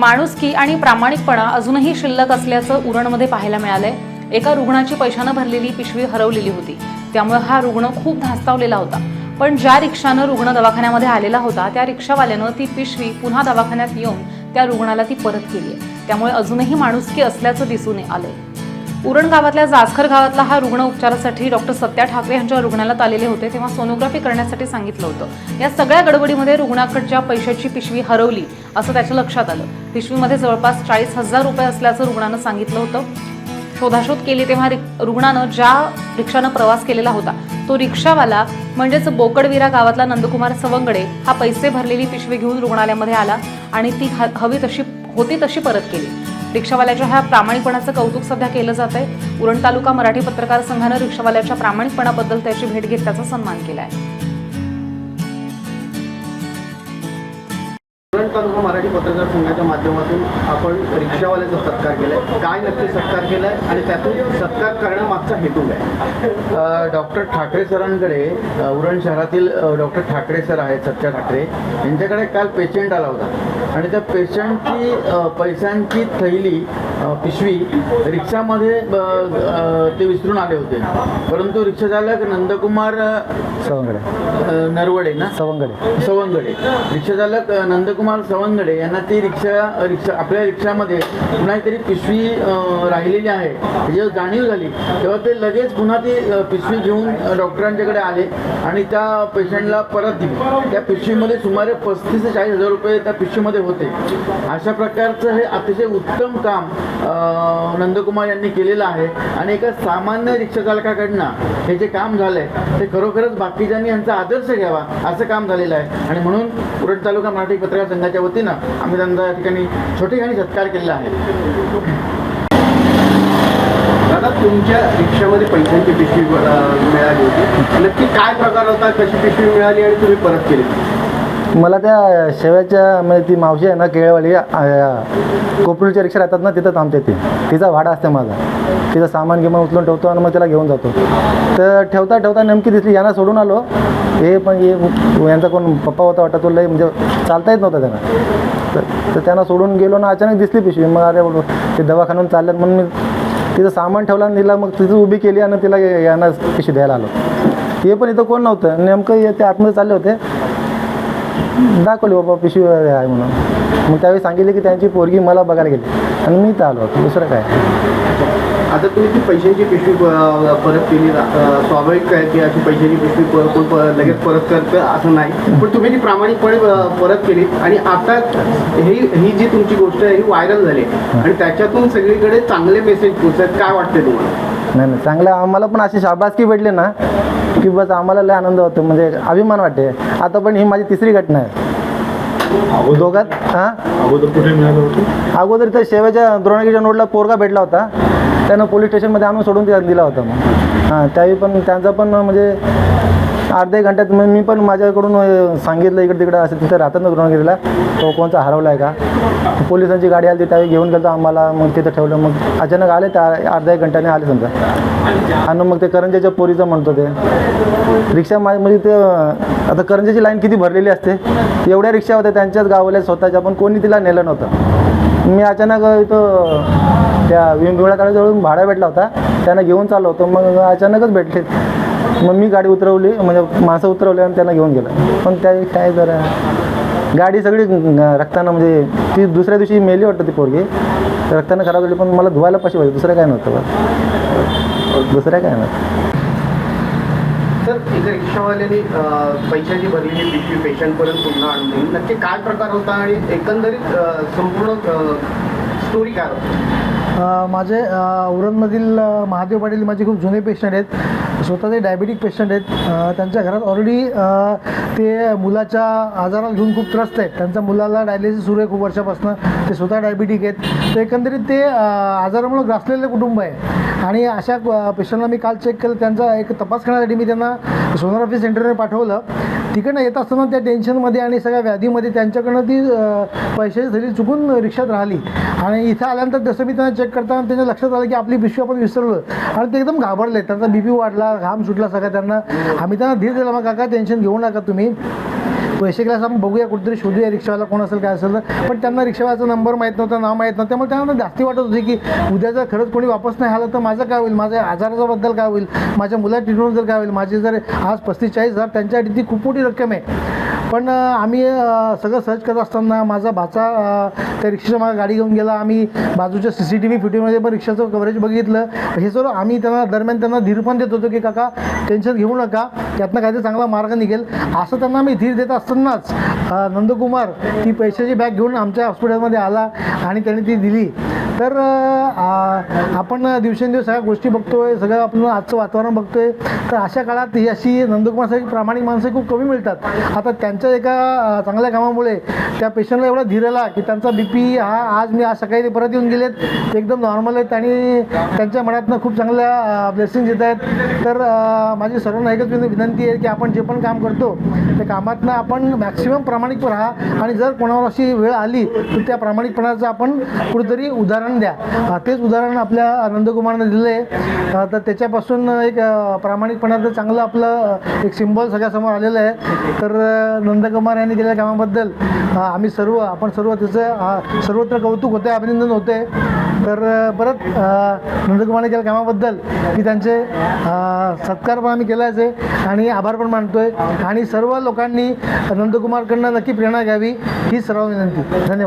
माणुसकी आणि प्रामाणिकपणा अजूनही शिल्लक असल्याचं उरणमध्ये पाहायला मिळालंय. एका रुग्णाची पैशानं भरलेली पिशवी हरवलेली होती. त्यामुळे हा रुग्ण खूप धास्तावलेला होता. पण ज्या रिक्षानं रुग्ण दवाखान्यामध्ये आलेला होता त्या रिक्षावाल्यानं ती पिशवी पुन्हा दवाखान्यात येऊन त्या रुग्णाला ती परत केली त्यामुळे अजूनही माणुसकी असल्याचं दिसून आलंय. उरण गावातल्या जासखर गावातला हा रुग्ण उपचारासाठी डॉक्टर सत्या ठाकरे यांच्या रुग्णालयात आलेले होते तेव्हा सोनोग्राफी करण्यासाठी सांगितलं होतं. या सगळ्या गडबडीमध्ये रुग्णाकडच्या पैशाची पिशवी हरवली असं त्याच्या लक्षात आलं. पिशवीमध्ये जवळपास चाळीस हजार रुपये असल्याचं रुग्णानं सांगितलं होतं. शोधाशोध केली तेव्हा रुग्णानं ज्या रिक्षानं प्रवास केलेला होता तो रिक्षावाला म्हणजेच बोकडविरा गावातला नंदकुमार सवंगडे हा पैसे भरलेली पिशवी घेऊन रुग्णालयामध्ये आला आणि ती हवी तशी होती तशी परत केली. रिक्षावाल्याच्या ह्या प्रामाणिकपणाचं कौतुक सध्या केलं जात आहे. उरण तालुका मराठी पत्रकार संघानं रिक्षावाल्याच्या प्रामाणिकपणाबद्दल त्याची भेट घेत त्याचा सन्मान केला आहे तालुका मराठी पत्रकार संघाच्या माध्यमातून आपण रिक्षावाल्याचा सत्कार केलाय. काय नक्की सत्कार केलाय आणि त्यातून सत्कार करण्यामागचा हेतू काय? डॉक्टर ठाकरे सरांकडे उरण शहरातील डॉक्टर ठाकरे सर आहेत सत्या ठाकरे यांच्याकडे काल पेशंट आला होता. आणि त्या पेशंटची पैशांची थैली पिशवी रिक्षामध्ये ते विसरून आले होते. परंतु रिक्षा चालक नंदकुमार सवंगडे. नरवडे ना? सवंगडे. सवंगडे. रिक्षा चालक नंदकुमार सवंगडे यांना ती रिक्षा रिक्षा आपल्या रिक्षामध्ये पुन्हा तरी पिशवी राहिलेली आहे. जेव्हा जाणीव झाली. तेव्हा ते लगेच पुन्हा ती पिशवी घेऊन डॉक्टरांच्याकडे आले आणि त्या पेशंटला परत दिली. त्या पिशवीमध्ये सुमारे पस्तीस ते चाळीस हजार रुपये त्या पिशवीमध्ये होते. अशा प्रकारचं हे अतिशय उत्तम काम नंदकुमार यांनी केलेलं आहे. आणि एका सामान्य रिक्षाचालकाकडनं हे जे काम झालं आहे ते खरोखरच बाकीच्यांनी यांचा आदर्श घ्यावा असं काम झालेलं आहे. आणि म्हणून उरण तालुका मराठी पत्रकार संघाच्या वतीनं आम्ही त्यांचा या ठिकाणी छोटेखानी सत्कार केलेला आहे. दादा तुमच्या रिक्षामध्ये पैशांची पिशवी मिळाली होती. नक्की काय प्रकार होता? कशी पिशवी मिळाली आणि तुम्ही परत केली? मला त्या शेव्याच्या म्हणजे ती मावशी आहे ना केळवाली कोपरूच्या रिक्षा राहतात ना तिथं थांबते ती. तिचा भाडा असते माझा. तिचं सामान गिमान उचलून ठेवतो आणि मग त्याला घेऊन जातो. तर ठेवता ठेवता नेमकी दिसली यांना सोडून आलो. हे पण हे यांचा कोण पप्पा होता वाटत तो लई म्हणजे चालता येत नव्हता त्यांना. तर तर त्यांना सोडून गेलो ना अचानक दिसली पिशवी. मग अरे ते दवाखान्यात चालल्यात म्हणून मी तिचं सामान ठेवलं आणि दिला मग तिथं उभी केली आणि तिला यांना पिशवी द्यायला आलो. ते पण इथं कोण नव्हतं. नेमकं हे ते आतमध्ये चालले होते. दाखवली बाबा पिशवी आहे म्हणून. मग त्यावेळी सांगितले की त्यांची पोरगी मला बघायला गेली. आणि मी तर आलो दुसरं काय? आता तुम्ही ती पैशांची पिशवी परत केली स्वाभाविक आहे की अशी पैशाची पिशवी प- कोण प- लगेच परत करतं असं नाही. पण तुम्ही ती प्रामाणिकपणे परत केली. आणि आता ही ही जी तुमची गोष्ट आहे ही व्हायरल झाली. आणि त्याच्यातून सगळीकडे चांगले मेसेज पोचतात काय वाटते तुम्हाला? नाही नाही चांगलं. आम्हाला पण अशी शाबासकी भेटली ना की बस आम्हाला लय आनंद होतो म्हणजे अभिमान वाटते. आता पण ही माझी तिसरी घटना आहे. दोघात हां? अगोदर कुठे मिळालं होतं? अगोदर त्या शेवेच्या द्रोणगिरीच्या नोडला पोरगा भेटला होता. त्यानं पोलीस स्टेशनमध्ये आणून सोडून दिला दिला होता. मग हां त्यावेळी पण त्यांचा पण म्हणजे अर्ध्या घंट्यात मग मी पण माझ्याकडून सांगितलं इकडे तिकडे असं तिथं राहतात ना तो कोणचा हरवला आहे का? पोलिसांची गाडी आली त्यावेळी घेऊन गेलो आम्हाला मग तिथं ठेवलं मग अचानक आले त्या अर्ध्या एक घंट्याने आले समजा. आणि मग ते करंजाच्या पोरीचं म्हणतो ते. रिक्षा मा म्हणजे ते आता करंजाची लाईन किती भरलेली असते? एवढ्या रिक्षा होत्या त्यांच्याच गावाला स्वतःच्या पण कोणी तिला नेलं नव्हतं. मी अचानक इथं त्या विमगुळा तळ्याजवळून भाडा भेटला होता. त्यांना घेऊन चाललो होतो मग अचानकच भेटले. मग मी गाडी उतरवली म्हणजे माणसं उतरवली आणि त्यांना घेऊन गेलं. पण त्या काय जरा गाडी सगळी रक्ताना रक्तानं म्हणजे ती दुसऱ्या दिवशी मेली वाटतं ती पोरगी. रक्तानं खराब झाली पण मला धुवायला पैसे पाहिजे दुसरं काय नव्हतं बस दुसरं काय नव्हतं. तर एका रिक्षावाल्याने पैशाची भरलेली पिशवी पेशंटपर्यंत पुन्हा आणून नक्की काय प्रकार होता आणि एकंदरीत संपूर्ण स्टोरी काय होती? माझे अ, उरणमधील महादेव पाटील माझे खूप जुने पेशंट आहेत. स्वतः ते डायबिटिक पेशंट आहेत त्यांच्या घरात ऑलरेडी ते मुलाच्या आजाराला घेऊन खूप त्रस्त आहेत. त्यांच्या मुलाला डायलिसिस सुरू आहे खूप वर्षापासून. ते स्वतः डायबिटिक आहेत. तर एकंदरीत ते आजारामुळे ग्रासलेलं कुटुंब आहे. आणि अशा पेशंटला मी काल चेक केलं. त्यांचा एक तपास करण्यासाठी मी त्यांना सोनोग्राफी सेंटरने पाठवलं. तिकडनं येत असताना त्या टेन्शनमध्ये आणि सगळ्या व्याधीमध्ये त्यांच्याकडनं ती पैशाची थैली चुकून रिक्षात राहिली. आणि इथं आल्यानंतर जसं मी त्यांना चेक करताना त्यांच्या लक्षात आलं की आपली पिशवी आपण विसरलो आणि ते एकदम घाबरले. त्यांचा बी पी वाढला घाम सुटला सगळं त्यांना. आम्ही त्यांना धीर दिला मग काका टेन्शन घेऊ नका तुम्ही. पैसे गेल्यास आपण बघूया कुठेतरी शोधूया रिक्षावाला कोण असेल काय असेल. तर पण त्यांना रिक्षावाल्याचा नंबर माहीत नव्हता नाव माहीत नव्हतं. त्यामुळे त्यांना जास्ती वाटत होती की उद्या जर खरंच कोणी वापस नाही आलं तर माझं काय होईल? माझ्या आजाराबद्दल काय होईल? माझ्या मुला ट्रीटमेंटबद्दल काय होईल? माझे जर आज पस्तीस चाळीस हजार त्यांच्यासाठी ती खूप मोठी रक्कम आहे. पण आम्ही सगळं सर्च करत असताना माझा भाचा त्या रिक्षाच्या मागे गाडी घेऊन गेला. आम्ही बाजूच्या सी सी टी व्ही फिटीमध्ये पण रिक्षाचं कव्हरेज बघितलं. हे सर्व आम्ही त्यांना दरम्यान त्यांना धीर पण देत होतो की काका टेन्शन घेऊ नका. त्यातनं काहीतरी चांगला मार्ग निघेल. असं त्यांना आम्ही धीर देत असतानाच नंदकुमार ती पैशाची बॅग घेऊन आमच्या हॉस्पिटलमध्ये आला आणि त्याने ती दिली. तर आपण दिवसेंदिवस सगळ्या गोष्टी बघतोय सगळं आपण आजचं वातावरण बघतोय. तर अशा काळात ही अशी नंदकुमारसारखी प्रामाणिक माणसं खूप कमी मिळतात. आता त्यांच्या एका चांगल्या कामामुळे त्या पेशंटला एवढा धीर आला की त्यांचा बी पी हा आज मी आज सकाळी ते परत येऊन गेलेत. एकदम नॉर्मल आहेत आणि त्यांच्या मनातनं खूप चांगल्या ब्लेसिंग येत आहेत. तर माझी सर्वांना एकच विनंती आहे की आपण जे पण काम करतो त्या कामातनं आपण मॅक्सिमम प्रामाणिक राहा. आणि जर कोणावर अशी वेळ आली तर त्या प्रामाणिकपणाचं आपण कुठेतरी उदाहरण द्या. तेच उदाहरण आपल्या नंदकुमारनं दिलं आहे. तर त्याच्यापासून एक प्रामाणिकपणाचं चांगलं आपलं एक सिम्बॉल सगळ्यासमोर आलेलं आहे. तर नंदकुमार यांनी केलेल्या कामाबद्दल आम्ही सर्व आपण सर्व त्याचं सर्वत्र कौतुक होते अभिनंदन होते तर परत नंदकुमारने केल्या कामाबद्दल मी त्यांचे सत्कार पण आम्ही केलाच आहे आणि आभार पण मानतो आहे आणि सर्व लोकांनी नंदकुमारकडनं नक्की प्रेरणा घ्यावी ही सर्व विनंती धन्यवाद.